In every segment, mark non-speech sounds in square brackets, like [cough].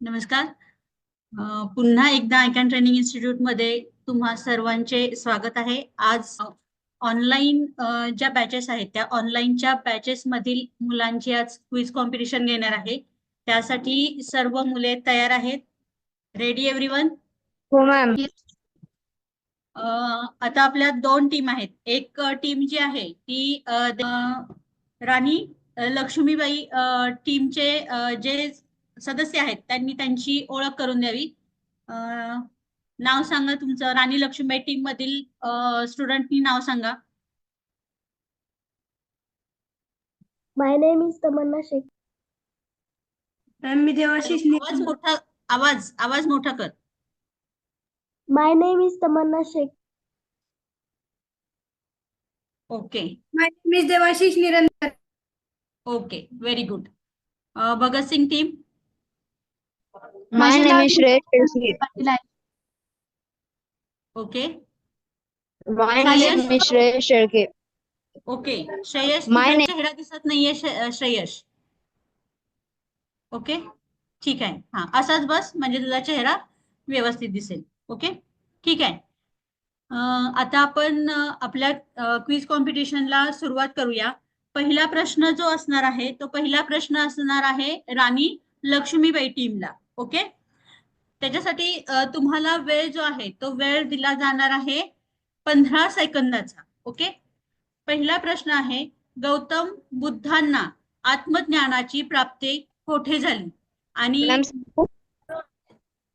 नमस्कार. पुन्हा एकदा आयकॅन ट्रेनिंग इन्स्टिट्यूटमध्ये तुम्हा सर्वांचे स्वागत आहे. आज ऑनलाईन ज्या बॅचेस आहेत त्या ऑनलाईनच्या बॅचेस मधील मुलांची आज क्विज कॉम्पिटिशन घेणार आहे. त्यासाठी सर्व मुले तयार आहेत. रेडी एव्हरीवन हो मॅम आता आपल्या दोन टीम आहेत. एक टीम जी आहे ती राणी लक्ष्मीबाई टीमचे जे सदस्य आहेत. त्यांनी त्यांची ओळख करून द्यावी. नाव सांगा तुमचं. राणी लक्ष्मीबाई टीम मधील स्टुडंटनी नाव सांगा. My name is Tamanna Shaikh मी देवाशीष आवाज मोठा आवाज आवाज मोठा कर. My name is Tamanna Shaikh okay my name is Devashish Nirantar okay very good Bhagat Singh my name is Shreyas okay my name name is Shreyas? Shelke okay Shreyas My तुझा name- चेहरा दिसत नाहीये श्रे- अ, Shreyas okay ठीक आहे. हा असाच बस म्हणजे तुझा चेहरा व्यवस्थित दिसेल. ओके ठीक आहे. अं, आता आपण अं, आपल्या क्विज कॉम्पिटिशनला सुरुवात करूया. पहिला प्रश्न जो असणार आहे तो पहिला प्रश्न असणार आहे राणी लक्ष्मीबाई टीमला ओके? त्याच्यासाठी तुम्हाला वेळ जो आहे तो वेळ दिला जाणार आहे पंधरा सेकंदाचा ओके? पहिला प्रश्न आहे गौतम बुद्धांना आत्मज्ञानाची प्राप्ती कोठे झाली? आणि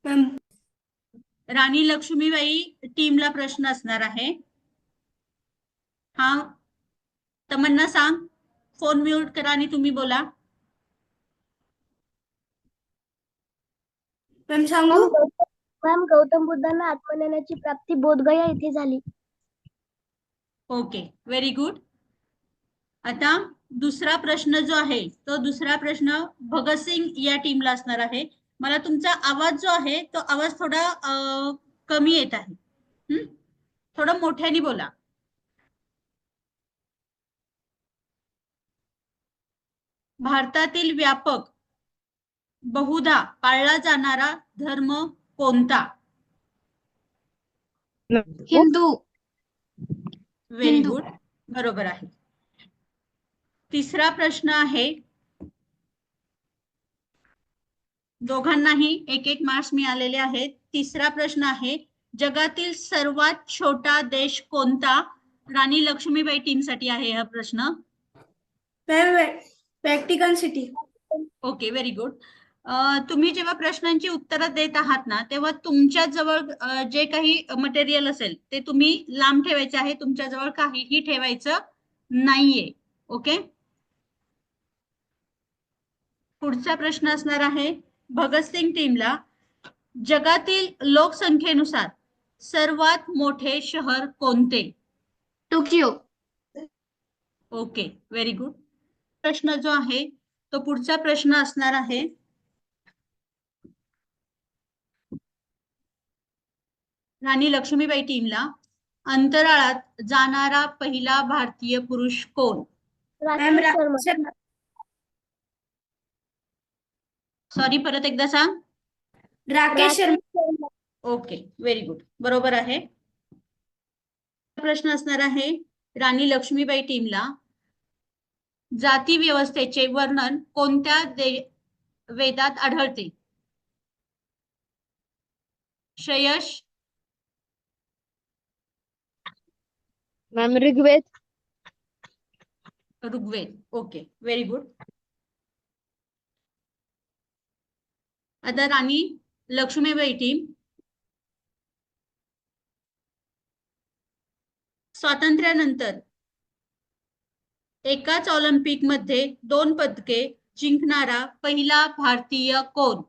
मॅम राणी लक्ष्मीबाई टीमला प्रश्न असणार आहे. हा तमन्ना सांग फोन म्यूट करा आणि तुम्ही बोला. मॅम सांगू. मॅम गौतम बुद्धांना आत्मज्ञानाची प्राप्ती बोधगया येथे झाली. ओके व्हेरी गुड आता दुसरा प्रश्न जो आहे तो दुसरा प्रश्न भगतसिंग या टीमला असणार आहे. मला तुमचा आवाज जो आहे तो आवाज थोडा अं, कमी येत आहे. हं? थोडं मोठ्याने बोला. भारतातील व्यापक बहुधा पाळला जाणारा धर्म कोणता? हिंदू. व्हेरी. गुड बरोबर आहे. तिसरा प्रश्न आहे. दोघांनाही एक एक मार्क्स मिळालेले आहेत. तिसरा प्रश्न आहे जगातील सर्वात छोटा देश कोणता? राणी लक्ष्मीबाई टीमसाठी आहे हा प्रश्न. Vatican city okay very good तुम्ही जेव्हा प्रश्नांची उत्तरं देत आहात ना तेव्हा तुमच्या जवळ जे काही मटेरियल असेल ते तुम्ही लांब ठेवायचे आहे. तुमच्या जवळ काहीही ठेवायचं नाहीये. ओके? पुढचा प्रश्न असणार आहे. भगतसिंग टीमला जगातील लोकसंख्येनुसार सर्वात मोठे शहर कोणते? टोकियो. ओके व्हेरी गुड प्रश्न जो आहे तो पुढचा प्रश्न असणार आहे. राणी लक्ष्मीबाई टीमला अंतराळात जाणारा पहिला भारतीय पुरुष कोण? सॉरी परत एकदा सांग. Rakesh Sharma. Okay very good बरोबर आहे. प्रश्न असणार आहे राणी लक्ष्मीबाई टीमला जाती व्यवस्थेचे वर्णन कोणत्या दे वेदात आढळते? Shreyas ma'am Rigveda Rigveda okay very good आता राणी लक्ष्मीबाई टीम स्वातंत्र्यानंतर एकाच ऑलिम्पिकमध्ये दोन पदके जिंकणारा पहिला भारतीय कोण?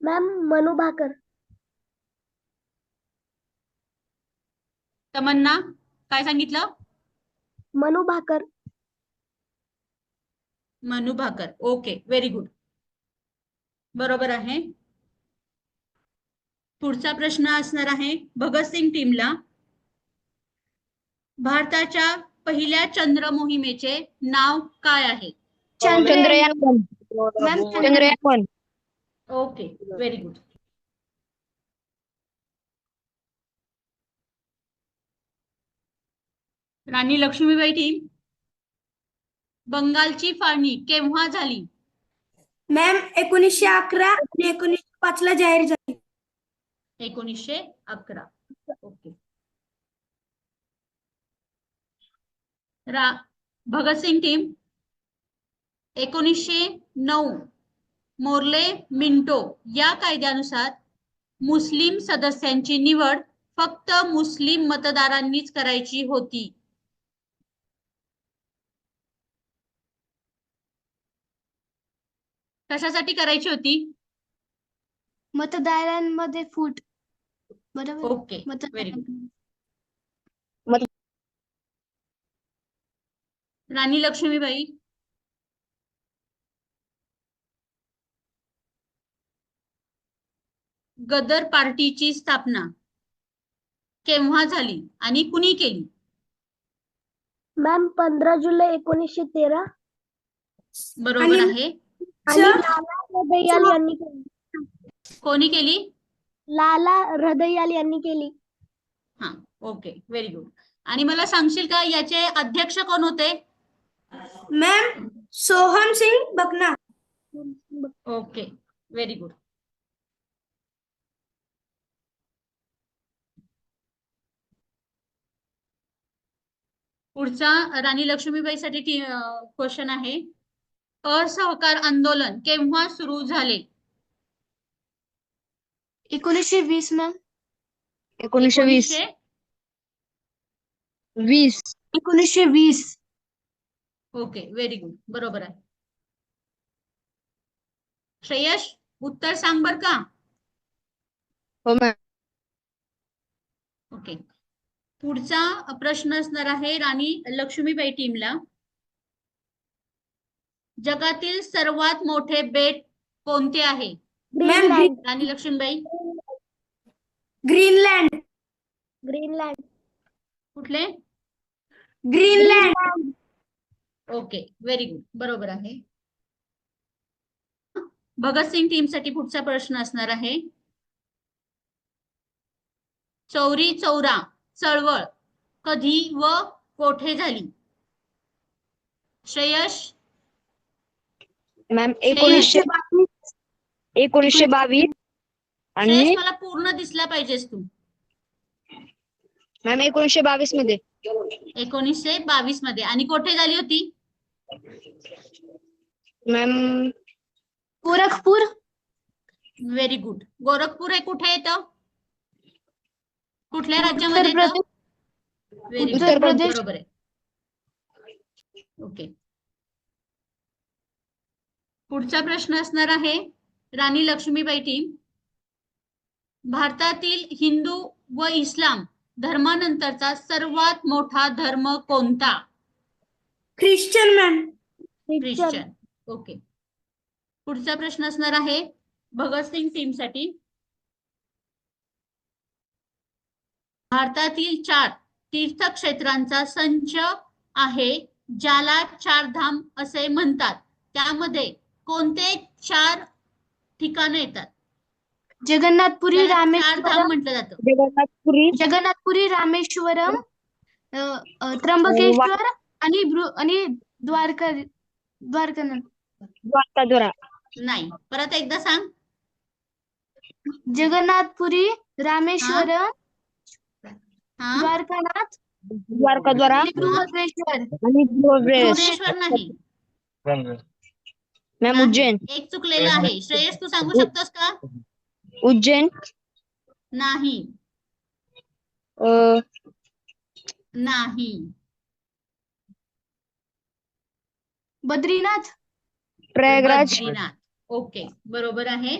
मॅम मनु भाकर. तमन्ना. काय सांगितलं? Manu Bhaker. Manu Bhaker. Okay very good बरोबर आहे. पुढचा प्रश्न असणार आहे भगतसिंग टीमला. भारताच्या पहिल्या चंद्र मोहिमेचे नाव काय आहे? Chandrayaan okay very good Rani Lakshmibai team बंगालची फाळणी केव्हा झाली? मॅम एकोणीसशे अकरा आणि एकोणीसशे पाच ला जाहीर झाली. एकोणीसशे अकरा. ओके. रा भगतसिंग टीम एकोणीसशे नऊ मोर्ले मिंटो या कायद्यानुसार मुस्लिम सदस्यांची निवड फक्त मुस्लिम मतदारांनीच करायची होती. कशासाठी करायची होती? मतदारांमध्ये फूट. बरोबर? Okay very good Rani Lakshmibai. Ghadar पार्टीची स्थापना. केव्हा झाली आणि कुणी केली? मॅम पंधरा जुलै एकोणीसशे तेरा. बरोबर आहे. आणि सर- लाला हृदयाल यांनी केली. कोणी केली? लाला हृदयाल यांनी केली. हा ओके व्हेरी गुड. आणि मला सांगशील का याचे अध्यक्ष कोण होते? Ma'am Sohan Singh Bakna okay very good. पुढचा राणी लक्ष्मीबाईसाठी क्वेश्चन आहे. असहकार आंदोलन केव्हा सुरू झाले? एकोणीसशे वीस मॅम एकोणीसशे वीस. एकोणीसशे वीस. एकोणीसशे वीस. ओके व्हेरी गुड बरोबर आहे. श्रेयश उत्तर सांग बर का? हो मॅम. ओके. पुढचा प्रश्न असणार आहे राणी लक्ष्मीबाई टीमला. जगातील सर्वात मोठे बेट कोणते आहे? राणी लक्ष्मीबाई. ग्रीनलँड ग्रीनलँड कुठले? ग्रीनलँड ओके व्हेरी गुड बरोबर आहे. भगतसिंग टीमसाठी पुढचा प्रश्न असणार आहे. चौरी चौरा चळवळ कधी व कोठे झाली? श्रेयश मॅम एकोणीसशे एकोणीसशे बावीस आणि मला पूर्ण दिसला पाहिजेस तू. मॅम एकोणीसशे बावीसमध्ये. एकोणीसशे बावीसमध्ये. आणि कुठे झाली होती? Ma'am Gorakhpur. Very good Gorakhpur हे कुठे येतं? कुठल्या राज्यामध्ये येतं? उत्तर प्रदेश. बरोबर आहे. ओके पुढचा प्रश्न असणार आहे राणी लक्ष्मीबाई टीम. भारतातील हिंदू व इस्लाम धर्मानंतरचा सर्वात मोठा धर्म कोणता? Christian ma'am. ख्रिश्चन. ओके. पुढचा प्रश्न असणार आहे भगतसिंग टीमसाठी. भारतातील चार तीर्थक्षेत्रांचा संच आहे ज्याला चारधाम असे म्हणतात. त्यामध्ये कोणते चार ठिकाणं येतात? जगन्नाथपुरी त्याला रामेश्वरम म्हटलं जातं. जगन्नाथपुरी. जगन्नाथपुरी रामेश्वरम अ, अ, त्र्यंबकेश्वर आणि बृ- आणि द्वारका द्वारकानाथ द्वारकाद्वारा नाही. परत एकदा सांग. जगन्नाथपुरी रामेश्वरम हा? द्वारकानाथ द्वारकाद्वारा आणि आणि. भुवनेश्वर नाही. मॅम उज्जैन. एक चुकलेलं आहे. श्रेयस तू सांगू शकतोस का? उज्जैन. नाही. अं, नाही. बद्रीनाथ. प्रयागराज. बद्रीनाथ. ओके बरोबर आहे.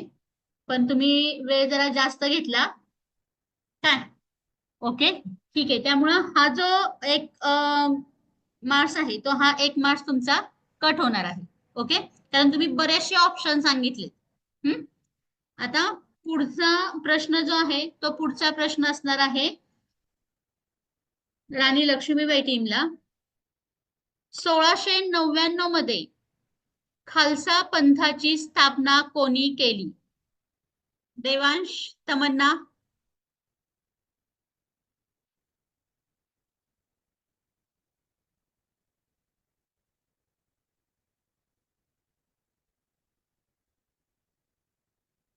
पण तुम्ही वेळ जरा जास्त घेतला. काय? ओके ठीक आहे. त्यामुळं हा जो एक मार्क्स आहे तो हा एक मार्क्स तुमचा कट होणार आहे. ओके? कारण तुम्ही बरेचसे ऑप्शन सांगितले हम्म? आता पुढचा प्रश्न जो आहे तो पुढचा प्रश्न असणार आहे राणी लक्ष्मीबाई टीमला सोळाशे नव्याण्णवमध्ये खालसा पंथाची स्थापना कोणी केली? देवांश तमन्ना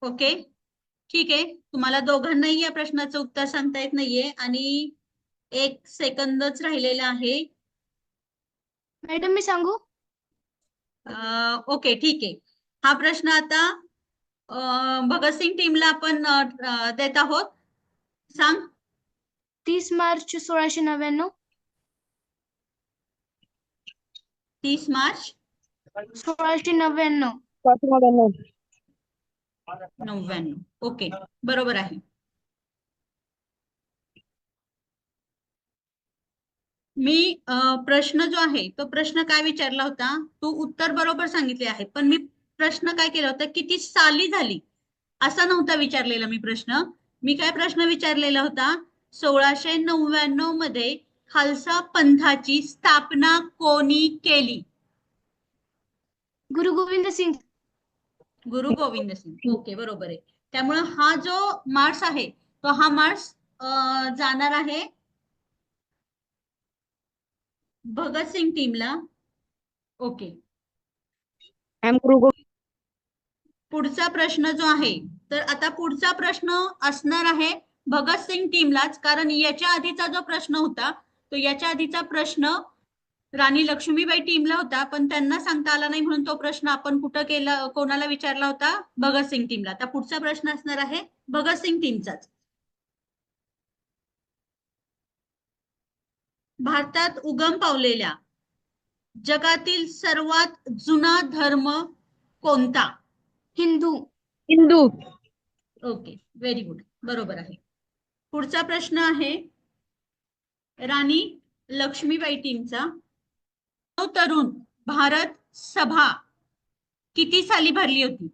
ओके? ठीक आहे. तुम्हाला दोघांनाही या प्रश्नाचं उत्तर सांगता येत नाहीये आणि एक सेकंदच राहिलेला आहे. मॅडम मी सांगू? ओके ठीक आहे. हा प्रश्न आता भगतसिंग टीमला आपण देत आहोत. सांग. तीस मार्च सोळाशे नव्याण्णव. तीस मार्च? सोळाशे नव्याण्णव. नव्याण्णव. ओके. बरोबर आहे. मी प्रश्न जो आहे तो प्रश्न काय विचारला होता? तू उत्तर बरोबर सांगितले आहे पण मी प्रश्न काय केला होता? किती साली झाली? असा नव्हता विचारलेला मी प्रश्न. मी काय प्रश्न विचारलेला होता? सोळाशे नव्याण्णवमध्ये खालसा पंथाची स्थापना कोणी केली? गुरु गोविंद सिंग गुरु गोविंद सिंग. ओके बरोबर आहे. त्यामुळे हा जो मार्क्स आहे तो हा मार्क्स जाणार आहे भगतसिंग टीमला. ओके. पुढचा प्रश्न जो आहे तर आता पुढचा प्रश्न असणार आहे भगतसिंग टीमलाच कारण याच्या आधीचा जो प्रश्न होता तो याच्या आधीचा प्रश्न राणी लक्ष्मीबाई टीमला होता पण त्यांना सांगता आला नाही म्हणून तो प्रश्न आपण कुठं केला कोणाला विचारला होता? भगतसिंग टीमला. आता पुढचा प्रश्न असणार आहे भगतसिंग टीमचाच. भारतात उगम पावलेल्या जगातील सर्वात जुना धर्म कोणता? Hindu. Hindu. Okay very good बरोबर आहे. पुढचा प्रश्न आहे राणी लक्ष्मीबाई टीमचा. तरुण भारत सभा किती साली भरली होती?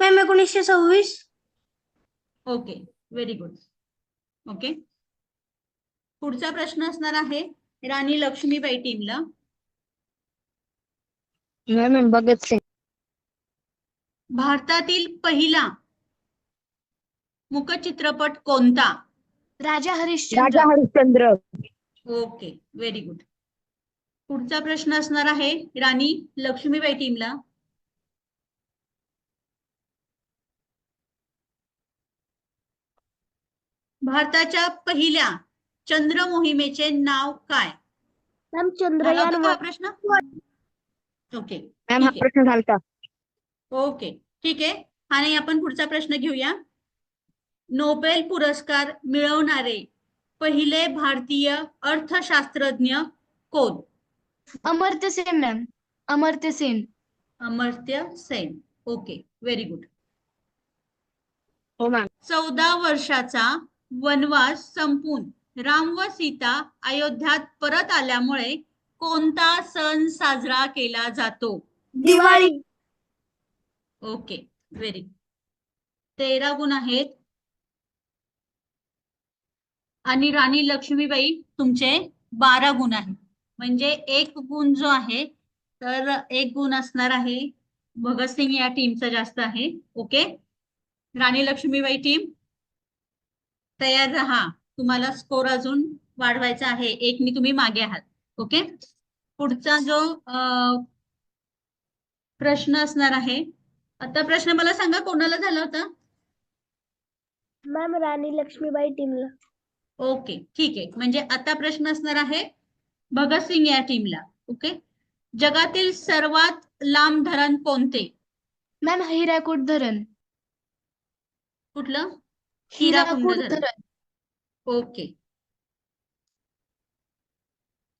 मॅम एकोणीसशे सव्वीस. Okay very good okay. पुढचा प्रश्न असणार आहे राणी लक्ष्मीबाई टीमला. मॅम भगत सिंग भारतातील पहिला मुकचित्रपट कोणता? Raja Raja Harishchandra. Harishchandra okay very good पुढचा प्रश्न असणार आहे राणी लक्ष्मीबाई टीमला. भारताच्या पहिल्या चंद्र मोहिमेचे नाव काय? हा प्रश्न? ओके हा. प्रश्न ओके ठीक आहे. आणि आपण पुढचा प्रश्न घेऊया. नोबेल पुरस्कार मिळवणारे पहिले भारतीय अर्थशास्त्रज्ञ कोण? Amartya Sen ma'am. Amartya Sen. Amartya Sen. Okay very good. हो मॅम. चौदा वर्षाचा वनवास संपून राम व सीता अयोध्यात परत आल्यामुळे कोणता सण साजरा केला जातो? दिवाळी. ओके व्हेरी तेरा गुण आहेत. आणि राणी लक्ष्मीबाई तुमचे बारा गुण आहेत. म्हणजे एक गुण जो आहे तर एक गुण असणार आहे. भगतसिंग या टीमचा जास्त आहे. ओके राणी लक्ष्मीबाई टीम तयार राहा. तुम्हाला स्कोर अजून वाढवायचा आहे. एक मी तुम्ही मागे आहात. ओके पुढचा जो प्रश्न असणार आहे. आता प्रश्न मला सांगा कोणाला झाला होता? मॅम राणी लक्ष्मीबाई टीमला ओके ठीक आहे. म्हणजे आता प्रश्न असणार आहे. भगतसिंग या टीमला. ओके जगातील सर्वात लांब धरण कोणते? मॅम हिराकूट धरण. कुठलं? हिराकूट हिराकुंड धरण. ओके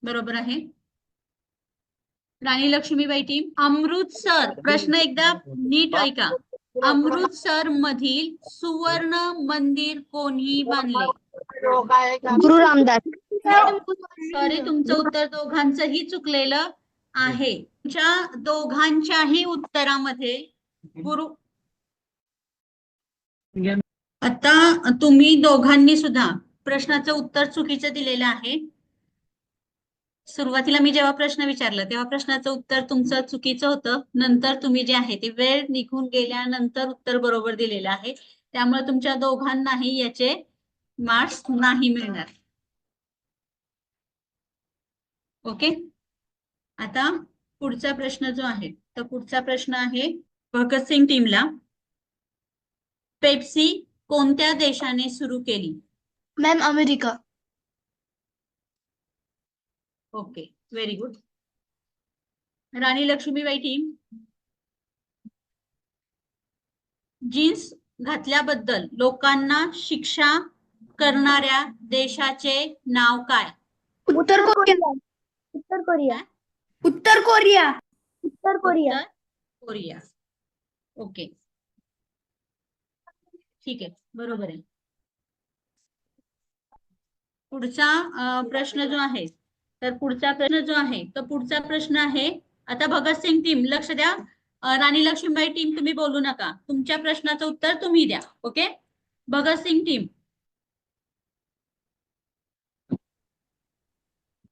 बरोबर आहे. राणी लक्ष्मीबाई टीम अमृतसर प्रश्न एकदा नीट ऐका. अमृतसर मधील सुवर्ण मंदिर कोणी बांधले? गुरु रामदास. सॉरी तुमचं उत्तर दोघांचंही चुकलेलं आहे. तुमच्या दोघांच्याही उत्तरामध्ये गुरु. आता तुम्ही दोघांनी सुद्धा प्रश्नाचं उत्तर चुकीचं दिलेलं आहे. सुरुवातीला मी जेव्हा प्रश्न विचारला तेव्हा प्रश्नाचं उत्तर तुमचं चुकीचं होतं. नंतर तुम्ही जे आहे ते वेळ निघून गेल्यानंतर उत्तर बरोबर दिलेलं आहे. त्यामुळे तुमच्या दोघांनाही याचे मार्क्स नाही मिळणार. ओके? आता पुढचा प्रश्न जो आहे तर पुढचा प्रश्न आहे भगतसिंग टीमला. पेप्सी कोणत्या देशाने सुरू केली? Ma'am America. Okay very good Rani Lakshmibai team jeans घातल्याबद्दल लोकांना शिक्षा करणाऱ्या देशाचे नाव काय? उत्तर कोरिया. उत्तर कोरिया. उत्तर कोरिया. उत्तर कोरिया. कोरिया. ओके. ठीक आहे. बरोबर आहे. पुढचा प्रश्न जो आहे तर पुढचा प्रश्न जो आहे तर पुढचा प्रश्न आहे आता भगतसिंग टीम लक्ष द्या. राणी लक्ष्मीबाई टीम तुम्ही बोलू नका. तुमच्या प्रश्नाचं उत्तर तुम्ही द्या. ओके? भगतसिंग टीम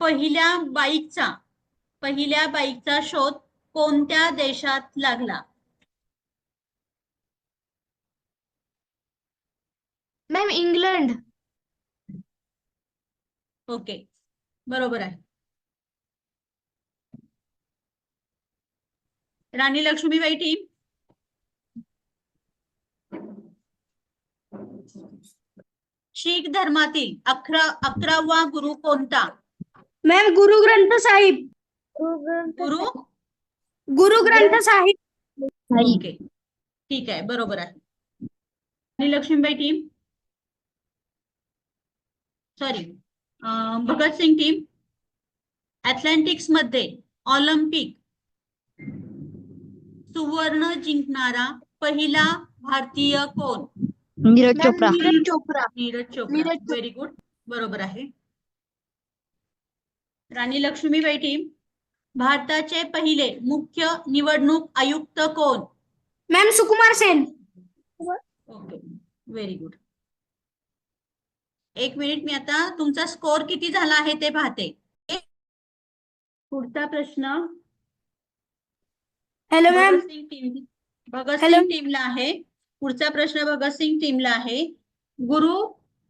पहिल्या बाईकचा पहिल्या बाईकचा शोध कोणत्या देशात लागला? मॅम इंग्लंड ओके बरोबर आहे. राणी लक्ष्मीबाई टीम शीख धर्मातील अकरा अकरावा गुरु कोणता? मॅम गुरु ग्रंथ साहिब गुरु गुरु ग्रंथ साहिब ओके ठीक आहे. बरोबर आहे. Rani Lakshmibai team sorry Bhagat Singh team अथलेटिक्समध्ये Olympic सुवर्ण जिंकणारा पहिला भारतीय कोण? Neeraj ma'am, Chopra. Neeraj Chopra. Neeraj Chopra. Neeraj Chopra. Very good बरोबर आहे. राणी लक्ष्मीबाई टीम भारताचे पहिले मुख्य निवडणूक आयुक्त कोण? Ma'am Sukumar Sen. Okay very good एक मिनिट मी आता तुमचा स्कोर किती झाला आहे ते पाहते. पुढचा प्रश्न. हॅलो मॅम भगतसिंग टीमला आहे. पुढचा प्रश्न भगतसिंग टीमला आहे. गुरु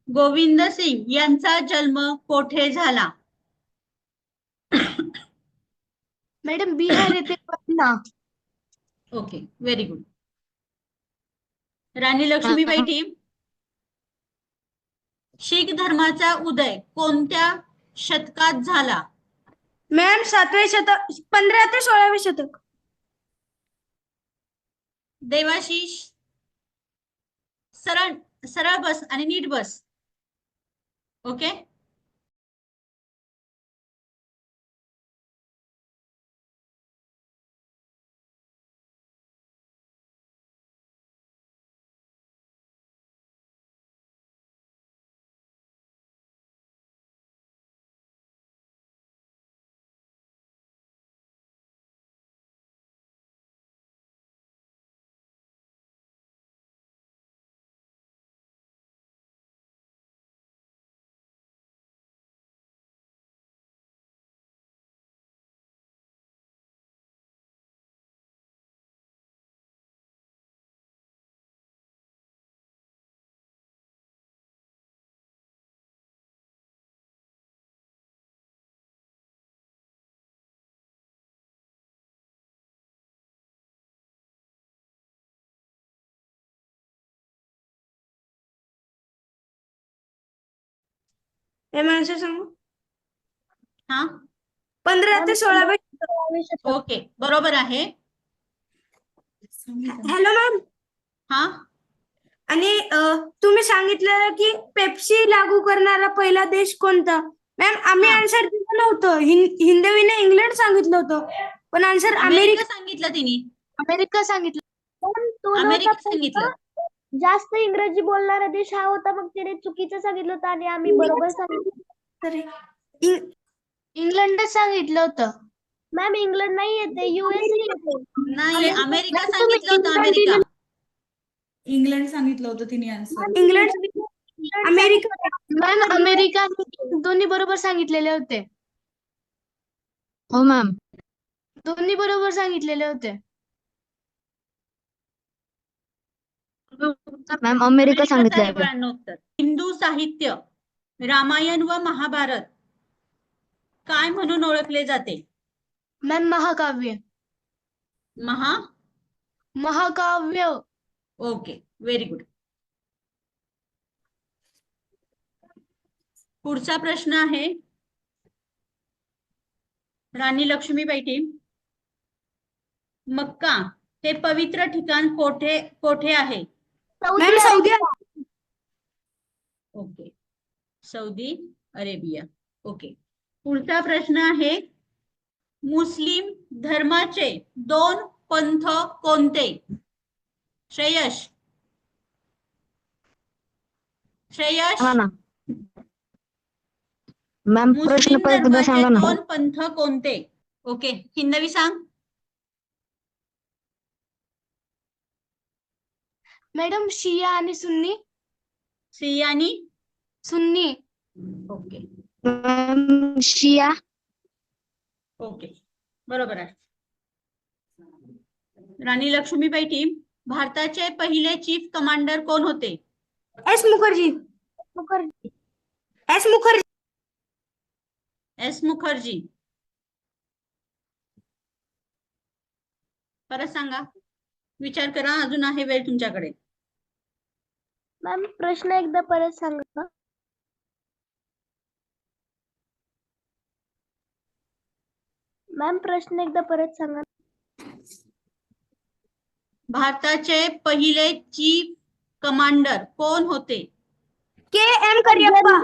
गोविंद सिंग यांचा जन्म कोठे झाला? Madam Bihar Patna. Okay very good. Rani Lakshmibai team. Sikh धर्माचा उदय कोणत्या शतकात झाला? मॅम सातवे शतक पंधरा ते सोळावे शतक. देवाशिष. सरळ सरळ बस आणि नीट बस. ओके? आन्सर सांगू? हा. पंधरा ते शतक. ओके बरोबर आहे. Hello ma'am. हा. आणि तुम्ही सांगितलेलं की पेप्सी लागू करणारा पहिला देश कोणता? मॅम आम्ही हा. आन्सर दिलं नव्हतं. हिं- हिंदवीने इंग्लंड सांगितलं होतं. पण आन्सर अमेरिका सांगितलं तिने. अमेरिका सांगितलं. अमेरिका सांगितलं. जास्त इंग्रजी बोलणारा देश हा होता मग त्याने चुकीचं सांगितलं होतं आणि आम्ही बरोबर सांगितलं तर. इंग- इंग्लंडच सांगितलं होतं. मॅम इंग्लंड नाही येते युएसए येते नाही अमेरिका मॅम, तुम्ही सांगितलं होतं इंग्लंड अमेरिका. इंग्लंड सांगितलं होतं तिने answer England America ma'am America आणि दोन्ही बरोबर सांगितलेले होते. हो मॅम दोन्ही बरोबर सांगितलेले होते. मॅम अमेरिका सांगितलं आहे बाळांनो उत्तर. हिंदू साहित्य रामायण व महाभारत काय म्हणून ओळखले जाते? मॅम महाकाव्य. महा? महाकाव्य. ओके व्हेरी गुड पुढचा प्रश्न आहे. राणी लक्ष्मीबाई टीम. मक्का हे पवित्र ठिकाण कोठे कोठे आहे? Ma'am Saudi okay. Saudi Arabia. Okay. पुढचा प्रश्न आहे मुस्लिम धर्माचे दोन पंथ कोणते? श्रेयश. श्रेयश? मॅम धर्माचे दोन पंथ कोणते? ओके. हिंदवी सांग. मॅडम शिया आणि सुन्नी? सी आणि? सुन्नी. ओके. शिया. ओके. बरोबर आहे. राणी लक्ष्मीबाई टीम भारताचे पहिले चीफ कमांडर कोण होते? S Mukherjee Mukherjee. S Mukherjee. S Mukherjee. परत सांगा. विचार करा अजून आहे वेळ तुमच्याकडे. मॅम प्रश्न एकदा परत सांगा. का? मॅम प्रश्न एकदा परत सांगा. भारताचे पहिले चीफ कमांडर कोण होते? K M Cariappa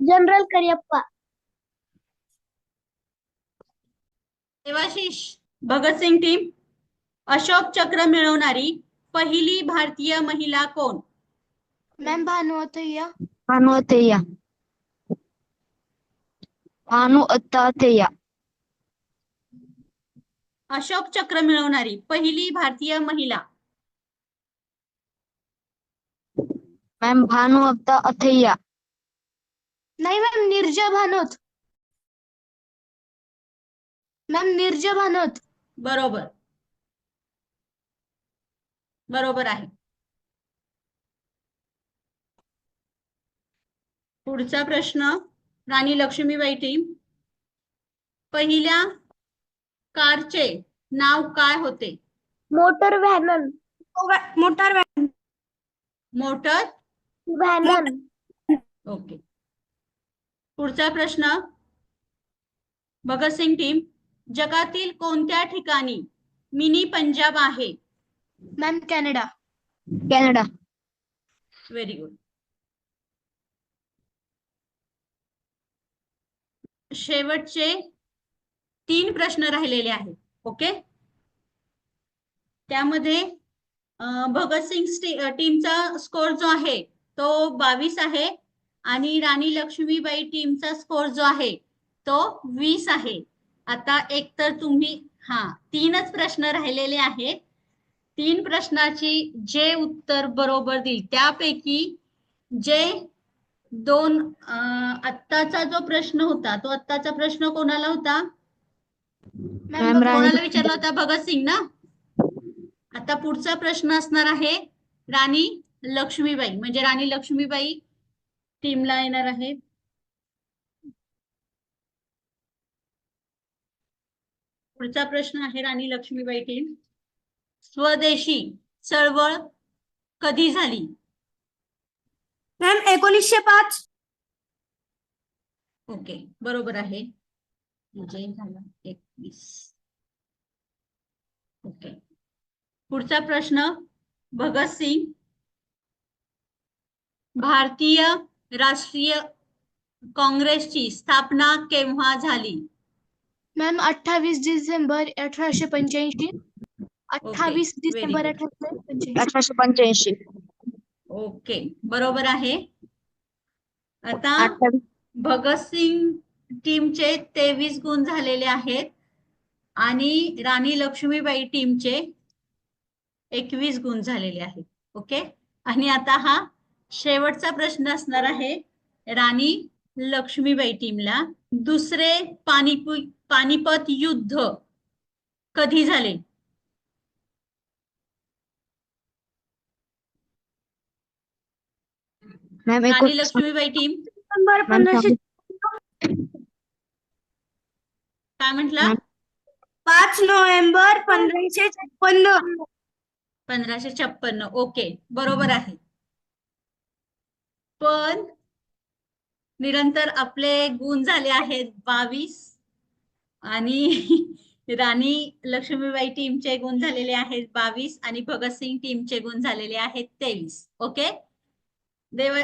general Cariappa Devashish Bhagat Singh team Ashok Chakra मिळवणारी पहिली भारतीय महिला कोण? मॅम भानुअतय्या भानु अथैया भानु अथैया अशोक चक्र मिळवणारी पहिली भारतीय महिला। मॅम भानु अब्दा अथैया नाही मॅम निर्जा भानोत। मॅम निर्जा भानोत। बरोबर। बरोबर आहे. पुढचा प्रश्न राणी लक्ष्मीबाई टीम पहिल्या कारचे नाव काय होते? Motor van. Motor van. Motor van. Okay. पुढचा प्रश्न भगतसिंग टीम जगातील कोणत्या ठिकाणी मिनी पंजाब आहे? Ma'am Canada. Canada. Very good शेवटचे तीन प्रश्न राहिलेले आहेत ओके? त्यामध्ये भगतसिंग टीमचा स्कोर जो आहे तो बावीस आहे आणि राणी लक्ष्मीबाई टीमचा स्कोर जो आहे तो वीस आहे. आता एक तर तुम्ही हा तीनच प्रश्न राहिलेले आहेत. तीन प्रश्नाची जे उत्तर बरोबर देईल त्यापैकी जे दोन अं, आत्ताचा जो प्रश्न होता तो आत्ताचा प्रश्न कोणाला होता? कोणाला विचारला होता? भगतसिंग ना? आता पुढचा प्रश्न असणार आहे राणी लक्ष्मीबाई. म्हणजे राणी लक्ष्मीबाई टीमला येणार आहे पुढचा प्रश्न आहे राणी लक्ष्मीबाई टीम स्वदेशी चळवळ कधी झाली? मॅम एकोणीसशे पाच. ओके बरोबर आहे. झाला एकवीस. ओके. पुढचा प्रश्न भगतसिंग भारतीय राष्ट्रीय काँग्रेसची स्थापना केव्हा झाली? मॅम अठ्ठावीस डिसेंबर अठराशे पंच्याऐंशी. अठ्ठावीस डिसेंबर अठराशे पंच्याऐंशी. ओके बरोबर आहे. आता भगतसिंग टीमचे तेवीस गुण झालेले आहेत आणि राणी लक्ष्मीबाई टीमचे एकवीस गुण झालेले आहेत. ओके? आणि आता हा शेवटचा प्रश्न असणार आहे राणी लक्ष्मीबाई टीमला. दुसरे पानिपु पानिपत युद्ध कधी झाले? Ma'am Rani Lakshmibai team ma'am पंधराशे काय म्हटला. पाच नोव्हेंबर पंधराशे छप्पन्न. पंधराशे छप्पन्न. ओके बरोबर आहे. पण निरंतर आपले गुण झाले आहेत बावीस. आणि [laughs] राणी लक्ष्मीबाई टीमचे गुण झालेले आहेत बावीस आणि भगतसिंग टीमचे गुण झालेले आहेत तेवीस. ओके? देव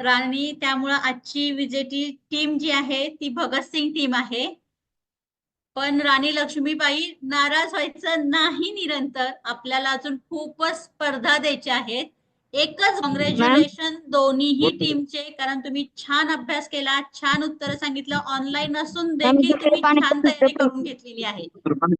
राणी त्यामुळं आजची विजेती टीम जी आहे ती भगतसिंग टीम आहे. पण राणी लक्ष्मीबाई नाराज व्हायचं नाही निरंतर. आपल्याला अजून खूपच स्पर्धा द्यायच्या आहेत. एकच कॉंग्रॅच्युलेशन दोन्हीही टीमचे कारण तुम्ही छान अभ्यास केला छान उत्तर सांगितलं. ऑनलाईन असून देखील तुम्ही छान तयारी करून घेतलेली आहे.